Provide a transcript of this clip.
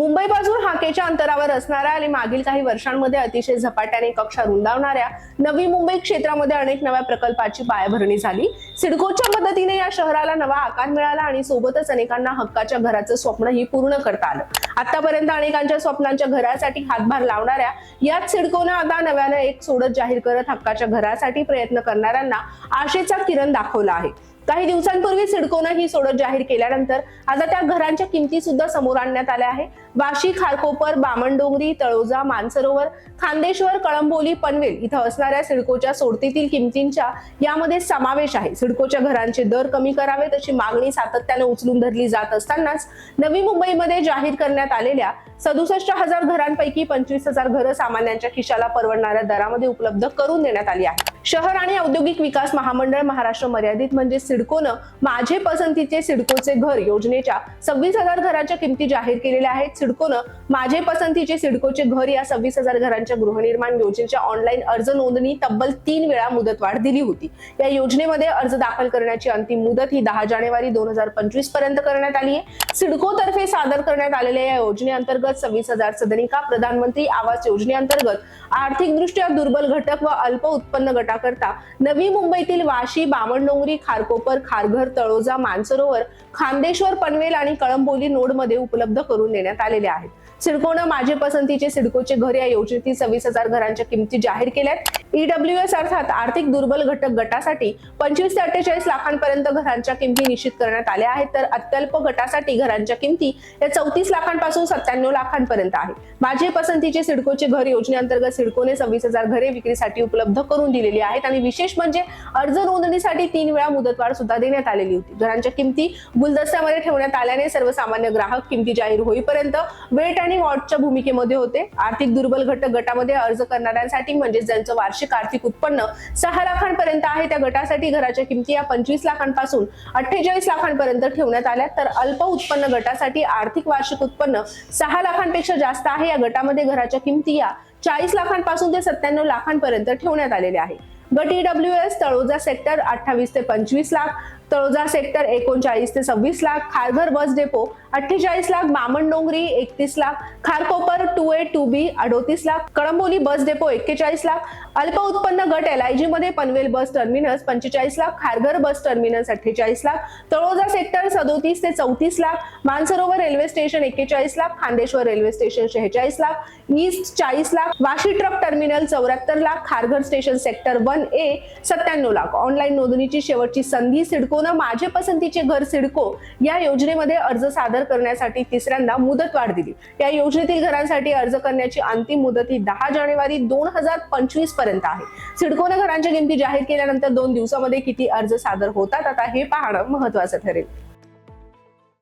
मुंबईपासून हाकेच्या अंतरावर असणाऱ्या आणि मागील काही वर्षांमध्ये अतिशय झपाट्याने कक्षा रुंदावणाऱ्या नवी मुंबई क्षेत्रामध्ये अनेक नव्या प्रकल्पाची पायाभरणी झाली. सिडकोच्या मदतीने या शहराला नवा आकार मिळाला आणि सोबतच अनेकांना हक्काच्या घराचं स्वप्नही पूर्ण करता आलं. आतापर्यंत अनेकांच्या स्वप्नांच्या घरासाठी हातभार लावणाऱ्या याच सिडकोनं आता नव्यानं एक सोडत जाहीर करत हक्काच्या घरासाठी प्रयत्न करणाऱ्यांना आशेचा किरण दाखवला आहे. काही दिवसांपूर्वी सिडकोनं ही सोडत जाहीर केल्यानंतर आता त्या घरांच्या किमती सुद्धा समोर आणण्यात आल्या आहे. वाशी खारकोपर बामणडोंगरी तळोजा मानसरोवर खांदेश्वर कळंबोली पनवेल इथं असणाऱ्या सिडकोच्या सोडतीतील किमतींच्या यामध्ये समावेश आहे. सिडकोच्या घरांचे दर कमी करावेत अशी मागणी सातत्याने उचलून धरली जात असतानाच नवी मुंबईमध्ये जाहीर करण्यात आलेल्या सदुसष्ट हजार घरांपैकी पंचवीस हजार घरं सामान्यांच्या खिशाला परवडणाऱ्या दरामध्ये उपलब्ध करून देण्यात आली आहे शहर आणि औद्योगिक विकास महामंडळ महाराष्ट्र मर्यादित म्हणजे सिडकोनं माझे पसंतीचे सिडकोचे घर योजनेच्या सव्वीस हजार घरांच्या किमती जाहीर केलेल्या आहेत. सिडकोनं माझे पसंतीचे सिडकोचे घर या सव्वीस हजार घरांच्या गृहनिर्माण योजनेच्या ऑनलाईन अर्ज नोंदणी तब्बल तीन वेळा मुदतवाढ दिली होती. या योजनेमध्ये अर्ज दाखल करण्याची अंतिम मुदत ही दहा जानेवारी दोन हजार पंचवीसपर्यंत करण्यात आली आहे. सिडकोतर्फे सादर करण्यात आलेल्या या योजनेअंतर्गत सव्वीस हजार सदनिका प्रधानमंत्री आवास योजनेअंतर्गत आर्थिकदृष्ट्या दुर्बल घटक व अल्प उत्पन्न गटाकरता नवी मुंबईतील वाशी बामणडोंगरी खारकोपर खारघर तळोजा मानसरोवर खांदेश्वर पनवेल आणि कळंबोली नोडमध्ये उपलब्ध करून देण्यात आलेले आहेत. सिडकोनं माझे पसंतीचे सिडकोचे घर या योजनेतील सव्वीस हजार घरांच्या किमती जाहीर केल्यात. ईडब्ल्यू एस अर्थात आर्थिक दुर्बल घटक गटासाठी पंचवीस ते अठ्ठेचाळीस लाखांपर्यंत घरांच्या किमती निश्चित करण्यात आल्या आहेत तर अत्यल्प गटासाठी घरांच्या किमती या चौतीस लाखांपासून सत्त्याण्णव लाखांपर्यंत आहे माझे पसंतीचे सिडकोचे घर योजनेअंतर्गत सिडकोने सव्वीस हजार घरे विक्रीसाठी उपलब्ध करून दिलेली आहेत आणि विशेष म्हणजे अर्ज नोंदणीसाठी तीन वेळा मुदतवाढ सुद्धा देण्यात आलेली होती. घरांच्या किमती गुलदस्त्यामध्ये ठेवण्यात आल्याने सर्वसामान्य ग्राहक किमती जाहीर होईपर्यंत वेट आणि वॉटच्या भूमिकेमध्ये होते. आर्थिक दुर्बल घटक गटामध्ये अर्ज करणाऱ्यांसाठी म्हणजे ज्यांचं वार्षिक आर्थिक उत्पन्न सहा लाखांपर्यंत आहे त्या गटासाठी घराच्या किमती या पंचवीस लाखांपासून अठ्ठेचाळीस लाखांपर्यंत ठेवण्यात आल्या. तर अल्प उत्पन्न गटासाठी आर्थिक वार्षिक उत्पन्न सहा लाखांपेक्षा जास्त आहे. या गटामध्ये घराच्या किमती या चाळीस लाखांपासून ते सत्त्याण्णव लाखांपर्यंत ठेवण्यात आलेले आहे गट ईडब्ल्यू एस तळोजा सेक्टर अठ्ठावीस ते पंचवीस लाख. तळोजा सेक्टर एकोणचाळीस ते सव्वीस लाख खारघर बस डेपो अठ्ठेचाळीस लाख बामणडोंगरी एकतीस lakh Kharkopar two A two B अडोतीस लाख कळंबोली बस डेपो एक्केचाळीस लाख अल्प उत्पन्न गट एल आय जी मध्ये पनवेल बस टर्मिनस पंचेचाळीस लाख खारघर बस टर्मिनस अठ्ठेचाळीस लाख तळोजा सेक्टर सदोतीस ते चौतीस लाख मानसरोवर रेल्वे स्टेशन एक्केचाळीस लाख खांदेश्वर रेल्वे स्टेशन शेहेचाळीस लाख ईस्ट चाळीस लाख वाशी ट्रक टर्मिनल चौऱ्याहत्तर lakh Kharghar station sector one A सत्त्याण्णव लाख. ऑनलाईन नोंदणीची शेवटची संधी सिडकोनं माझे पसंतीचे घर सिडको या योजनेमध्ये अर्ज सादर करण्यासाठी तिसऱ्यांदा मुदतवाढ दिली. या योजनेतील घरांसाठी अर्ज करण्याची अंतिम मुदत ही दहा जानेवारी दोन हजार पंचवीसपर्यंत आहे. सिडकोनं घरांच्या किमती जाहीर केल्यानंतर दोन दिवसामध्ये किती अर्ज सादर होतात आता हे पाहणं महत्वाचं ठरेल.